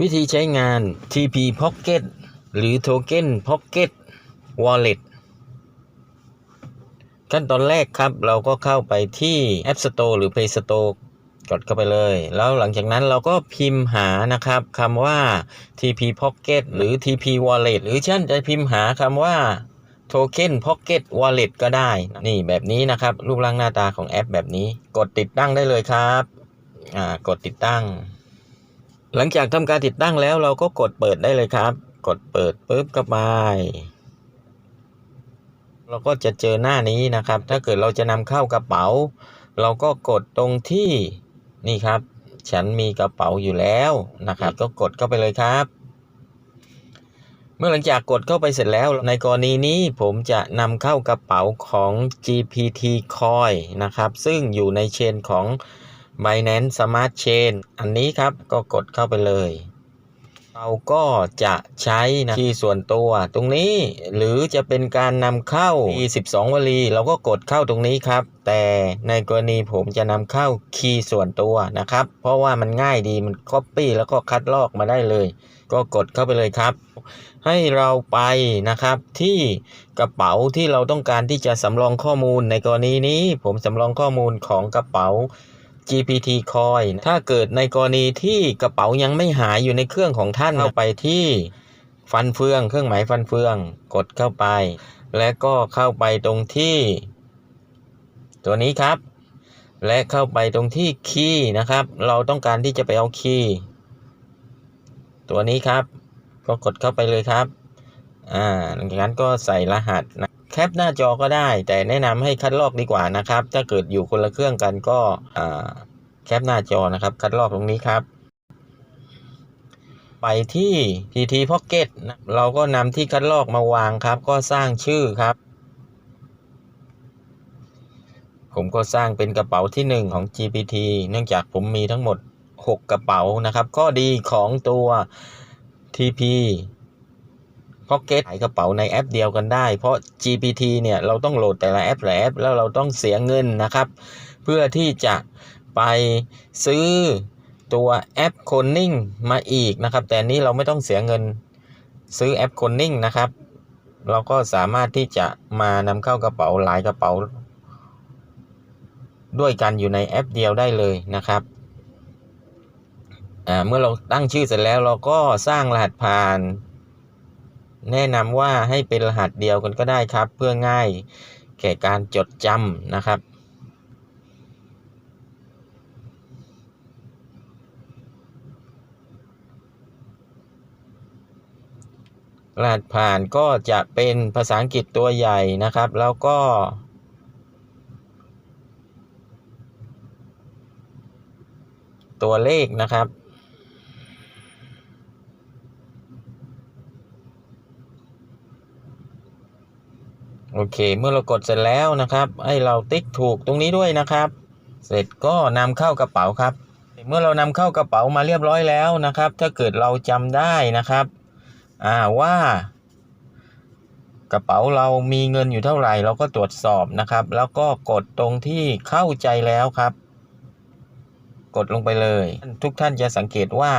วิธีใช้งาน TP Pocket หรือ Token Pocket Wallet ขั้นตอนแรกครับ เราก็เข้าไปที่ App Store หรือ Play Store กดเข้าไปเลย แล้วหลังจากนั้นเราก็พิมพ์หานะครับคำว่า TP Pocket หรือ TP Wallet หรือท่นจะพิมพ์หาคำว่า Token Pocket Wallet ก็ได้ นี่แบบนี้นะครับ รูปร่างหน้าตาของแอปแบบนี้ กดติดตั้งได้เลยครับ อ่า กดติดตั้ง หลังจากทำการติดตั้งแล้วเราก็กดเปิดได้เลยครับ กดเปิดปุ๊บก็ไปเราก็จะเจอหน้านี้นะครับ ถ้าเกิดเราจะนำเข้ากระเป๋า เราก็กดตรงที่นี่ครับ ฉันมีกระเป๋าอยู่แล้วนะครับ ก็กดเข้าไปเลยครับ เมื่อหลังจากกดเข้าไปเสร็จแล้ว ในกรณีนี้ผมจะนำเข้ากระเป๋าของ GPT Coin นะครับ ซึ่งอยู่ในเชนของ Binance Smart Chain อันนี้ครับก็กดเข้าไปเลย เราก็จะใช้นะที่ส่วนตัวตรงนี้หรือจะเป็นการนำเข้าที่12 วลี เราก็กดเข้าตรงนี้ครับ แต่ในกรณีผมจะนำเข้าคีย์ส่วนตัวนะครับ เพราะว่ามันง่ายดีมัน Copy แล้วก็คัดลอกมาได้เลย ก็กดเข้าไปเลยครับ ให้เราไปนะครับที่กระเป๋าที่เราต้องการที่จะสำรองข้อมูลในกรณีนี้ ผมสำรองข้อมูลของกระเป๋า GPT Coin ถ้าเกิดในกรณีที่กระเป๋ายังไม่หายอยู่ในเครื่องของท่านเข้าไปที่ฟันเฟือง เครื่องหมายฟันเฟืองกดเข้าไป และก็เข้าไปตรงที่ ตัวนี้ครับ และเข้าไปตรงที่คีย์นะครับ เราต้องการที่จะไปเอาคีย์ตัวนี้ครับ ก็กดเข้าไปเลยครับ อ่าหลังจากนั้นก็ใส่รหัสนะแคปหน้าจอก็ได้ แต่แนะนำให้คัดลอกดีกว่านะครับ ถ้าเกิดอยู่คนละเครื่องกันก็อ่าแคปหน้าจอนะครับ คัดลอกตรงนี้ครับ ไปที่ TT Pocket นะเราก็นำที่คัดลอกมาวางครับ ก็สร้างชื่อครับ ผมก็สร้างเป็นกระเป๋าที่ 1 ของ GPT เนื่องจากผมมีทั้งหมด 6 กระเป๋านะครับ ข้อดีของตัว TP Pocket ขายกระเป๋าในแอปเดียวกันได้ เพราะ GPT เนี่ยเราต้องโหลดแต่ละแอปหลายแอป แล้วเราต้องเสียเงินนะครับ เพื่อที่จะไปซื้อตัวแอป c o n i n g มาอีกนะครับ แต่นี้เราไม่ต้องเสียเงินซื้อแอป c o n i n g นะครับ เราก็สามารถที่จะมานำเข้ากระเป๋าหลายกระเป๋า ด้วยกันอยู่ในแอปเดียวได้เลยนะครับเมื่อเราตั้งชื่อเสร็จแล้วเราก็สร้างรหัสผ่าน แนะนำว่าให้เป็นรหัสเดียวกันก็ได้ครับ เพื่อง่ายแก่การจดจำนะครับ รหัสผ่านก็จะเป็นภาษาอังกฤษตัวใหญ่นะครับ แล้วก็ตัวเลขนะครับ โอเค เมื่อเรากดเสร็จแล้วนะครับ ให้เราติ๊กถูกตรงนี้ด้วยนะครับ เสร็จก็นำเข้ากระเป๋าครับ เมื่อเรานำเข้ากระเป๋ามาเรียบร้อยแล้วนะครับ ถ้าเกิดเราจำได้นะครับอ่าว่ากระเป๋าเรามีเงินอยู่เท่าไหร่ เราก็ตรวจสอบนะครับ แล้วก็กดตรงที่เข้าใจแล้วครับ กดลงไปเลย ทุกท่านจะสังเกตว่า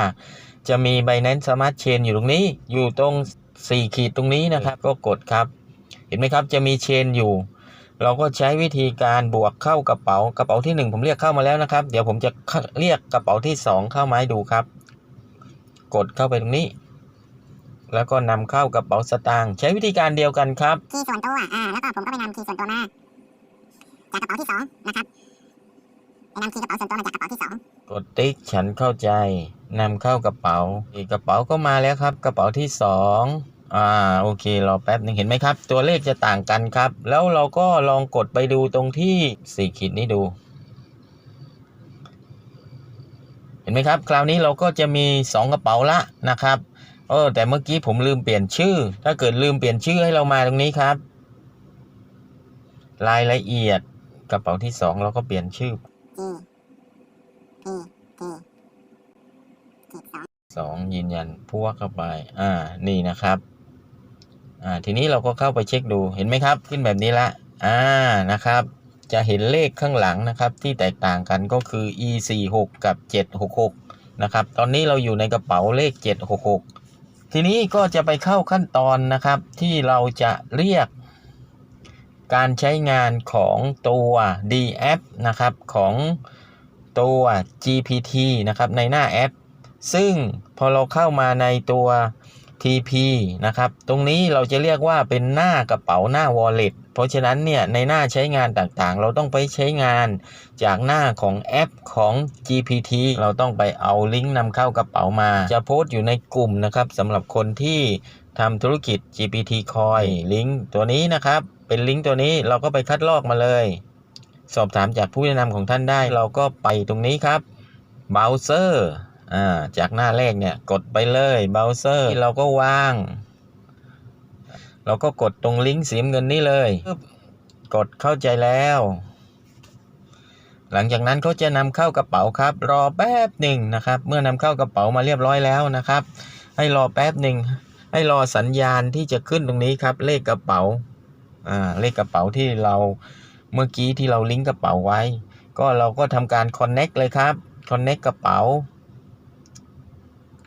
จะมี Binance Smart Chain อยู่ตรงนี้ อยู่ตรง 4 ขีดตรงนี้นะครับ ก็กดครับ เห็นไหมครับจะมีเชนอยู่ เราก็ใช้วิธีการบวกเข้ากระเป๋ากระเป๋าที่ 1 ผมเรียกเข้ามาแล้วนะครับ เดี๋ยวผมจะเรียกกระเป๋าที่ 2 เข้ามาให้ดูครับ กดเข้าไปตรงนี้ แล้วก็นำเข้ากระเป๋าสตางค์ใช้วิธีการเดียวกันครับคีย์ส่วนตัวอ่าแล้วก็ผมก็ไปนำคีย์ส่วนตัวมาจากกระเป๋าที่สองนะครับไปนำคีย์กระเป๋าส่วนตัวมาจากกระเป๋าที่สองกดติ๊กฉันเข้าใจนำเข้ากระเป๋า อีกกระเป๋าก็มาแล้วครับ กระเป๋าที่ส อ่าโอเครอแป๊บหนึงเห็นไหมครับ ตัวเลขจะต่างกันครับ แล้วเราก็ลองกดไปดูตรงที่สี่ขีดนี้ดู เห็นไหมครับ คราวนี้เราก็จะมีสองกระเป๋าละนะครับเออแต่เมื่อกี้ผมลืมเปลี่ยนชื่อ ถ้าเกิดลืมเปลี่ยนชื่อให้เรามาตรงนี้ครับ รายละเอียดกระเป๋าที่สองเราก็เปลี่ยนชื่อจีพีพีขีดสองสองยืนยันพวกเข้าไป อ่า นี่นะครับ อ่าทีนี้เราก็เข้าไปเช็คดูเห็นไหมครับ ขึ้นแบบนี้ละอ่านะครับ จะเห็นเลขข้างหลังนะครับ ที่แตกต่างกันก็คือ e 4 6กับ 7 6 6 นะครับ ตอนนี้เราอยู่ในกระเป๋าเลข 766 ทีนี้ก็จะไปเข้าขั้นตอนนะครับ ที่เราจะเรียกการใช้งานของตัว D app นะครับของตัว GPT นะครับในหน้าแอป ซึ่งพอเราเข้ามาในตัว TP นะครับ ตรงนี้เราจะเรียกว่าเป็นหน้ากระเป๋าหน้า wallet เพราะฉะนั้นเนี่ยในหน้าใช้งานต่างๆ เราต้องไปใช้งานจากหน้าของแอปของ GPT เราต้องไปเอาลิงก์นำเข้ากระเป๋ามา จะโพสต์อยู่ในกลุ่มนะครับสำหรับคนที่ทำธุรกิจ GPT Coin ลิงก์ตัวนี้นะครับ เป็นลิงก์ตัวนี้เราก็ไปคัดลอกมาเลย สอบถามจากผู้แนะนำของท่านได้ เราก็ไปตรงนี้ครับเบราว์เซอร์ อ่าจากหน้าแรกเนี่ยกดไปเลยเบราว์เซอร์เราก็วาง เราก็กดตรงลิงก์สีเงินนี้เลย กดเข้าใจแล้ว หลังจากนั้นเขาจะนำเข้ากระเป๋าครับ รอแป๊บหนึ่งนะครับ เมื่อนำเข้ากระเป๋ามาเรียบร้อยแล้วนะครับ ให้รอแป๊บหนึ่งให้รอสัญญาณที่จะขึ้นตรงนี้ครับ เลขกระเป๋าอ่าเลขกระเป๋าที่เราเมื่อกี้ที่เราลิงก์กระเป๋าไว้ ก็เราก็ทำการ connect เลยครับ connect กระเป๋า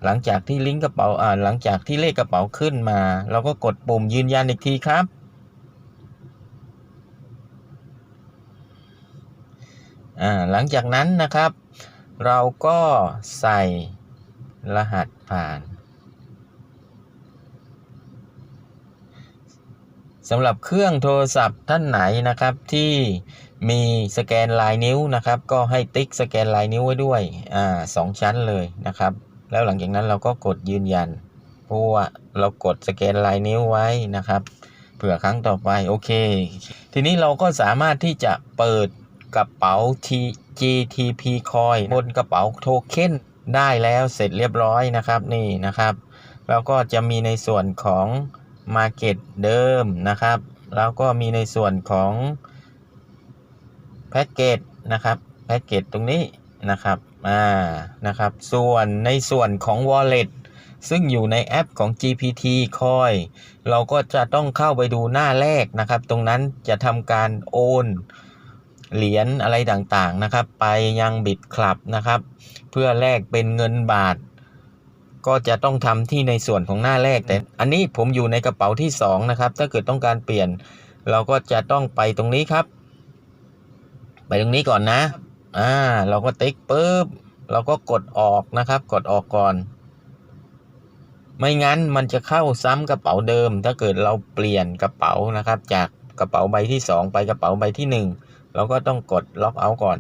หลังจากที่ลิงก์กระเป๋าอ่าหลังจากที่เลขกระเป๋าขึ้นมา เราก็กดปุ่มยืนยันอีกทีครับ อ่าหลังจากนั้นนะครับ เราก็ใส่รหัสผ่านสำหรับเครื่องโทรศัพท์ท่านไหนนะครับที่มีสแกนลายนิ้วนะครับ ก็ให้ติ๊กสแกนลายนิ้วไว้ด้วยอ่าสองชั้นเลยนะครับ แล้วหลังจากนั้นเราก็กดยืนยัน เพราะว่าเรากดสแกนลายนิ้วไว้นะครับ เผื่อครั้งต่อไปโอเค ทีนี้เราก็สามารถที่จะเปิดกระเป๋า GTP Coin บนกระเป๋าโทเค็นได้แล้วเสร็จเรียบร้อยนะครับนี่นะครับ แล้วก็จะมีในส่วนของ Market เดิมนะครับ แล้วก็มีในส่วนของแพ็กเกจนะครับแพ็กเกจตรงนี้นะครับ อ่านะครับ ส่วนในส่วนของ Wallet ซึ่งอยู่ในแอปของ GPT Coin เราก็จะต้องเข้าไปดูหน้าแรกนะครับ ตรงนั้นจะทำการโอนเหรียญอะไรต่างๆนะครับ ไปยังบิตคลับนะครับ เพื่อแลกเป็นเงินบาท ก็จะต้องทำที่ในส่วนของหน้าแรก แต่อันนี้ผมอยู่ในกระเป๋าที่ 2 นะครับ ถ้าเกิดต้องการเปลี่ยน เราก็จะต้องไปตรงนี้ครับ ไปตรงนี้ก่อนนะ อ่า เราก็ติ๊กปุ๊บ เราก็กดออกนะครับ กดออกก่อน ไม่งั้นมันจะเข้าซ้ำกระเป๋าเดิม ถ้าเกิดเราเปลี่ยนกระเป๋านะครับ จากกระเป๋าใบที่ 2 ไปกระเป๋าใบที่ 1 เราก็ต้องกดล็อกเอาท์ก่อน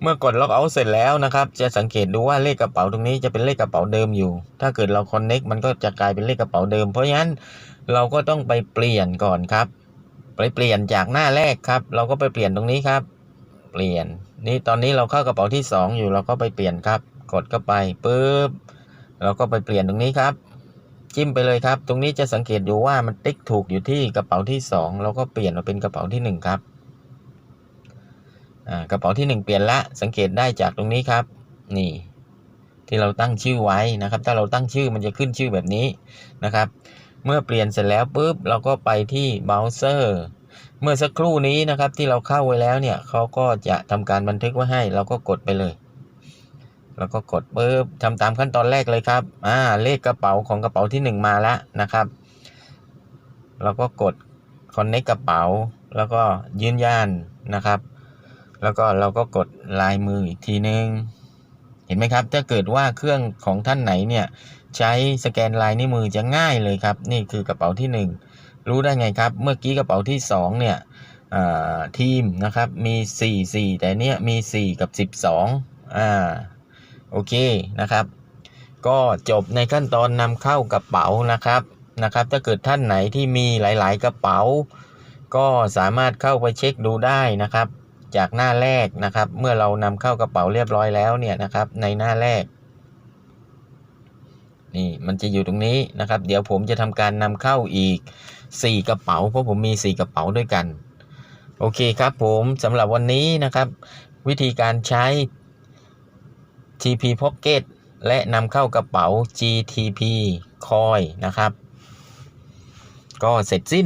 เมื่อกดล็อกเอาท์เสร็จแล้วนะครับ จะสังเกตดูว่าเลขกระเป๋าตรงนี้จะเป็นเลขกระเป๋าเดิมอยู่ ถ้าเกิดเราคอนเน็กมันก็จะกลายเป็นเลขกระเป๋าเดิม เพราะฉะนั้นเราก็ต้องไปเปลี่ยนก่อนครับ ไปเปลี่ยนจากหน้าแรกครับ เราก็ไปเปลี่ยนตรงนี้ครับ เปลี่ยน นี่ตอนนี้เราเข้ากระเป๋าที่ 2 อยู่เราก็ไปเปลี่ยนครับ กดเข้าไปปุ๊บเราก็ไปเปลี่ยนตรงนี้ครับ จิ้มไปเลยครับ ตรงนี้จะสังเกตอยู่ว่ามันติ๊กถูกอยู่ที่กระเป๋าที่ 2 เราก็เปลี่ยนมาเป็นกระเป๋าที่ 1 ครับกระเป๋าที่ 1 เปลี่ยนละสังเกตได้จากตรงนี้ครับ นี่ ที่เราตั้งชื่อไว้นะครับ ถ้าเราตั้งชื่อมันจะขึ้นชื่อแบบนี้นะครับ เมื่อเปลี่ยนเสร็จแล้วปุ๊บเราก็ไปที่เบราว์เซอร์ เมื่อสักครู่นี้นะครับที่เราเข้าไว้แล้วเนี่ยเขาก็จะทำการบันทึกไว้ให้ เราก็กดไปเลย แล้วก็กดปุ๊บทำตามขั้นตอนแรกเลยครับอ่าเลขกระเป๋าของกระเป๋าที่ 1 มาแล้วนะครับเราก็กด connect กระเป๋า แล้วก็ยืนยันนะครับ แล้วก็เราก็กดลายมืออีกทีนึงเห็นไหมครับ ถ้าเกิดว่าเครื่องของท่านไหนเนี่ย ใช้สแกนลายนิ้วมือจะง่ายเลยครับ นี่คือกระเป๋าที่ 1 รู้ได้ไงครับ เมื่อกี้กระเป๋าที่ 2 เนี่ยทีมนะครับมี 4 4 แต่เนี่ยมี 4 กับ 12อ่าโอเคนะครับ ก็จบในขั้นตอนนำเข้ากระเป๋านะครับนะครับ ถ้าเกิดท่านไหนที่มีหลาย ๆ กระเป๋า ก็สามารถเข้าไปเช็คดูได้นะครับ จากหน้าแรกนะครับ เมื่อเรานำเข้ากระเป๋าเรียบร้อยแล้วเนี่ยนะครับในหน้าแรกนี่มันจะอยู่ตรงนี้นะครับ เดี๋ยวผมจะทำการนำเข้าอีก 4 กระเป๋าเพราะผมมี 4 กระเป๋าด้วยกัน โอเคครับผมสำหรับวันนี้นะครับ วิธีการใช้ TP Pocket และนำเข้ากระเป๋า GTP Coin นะครับ ก็เสร็จสิ้น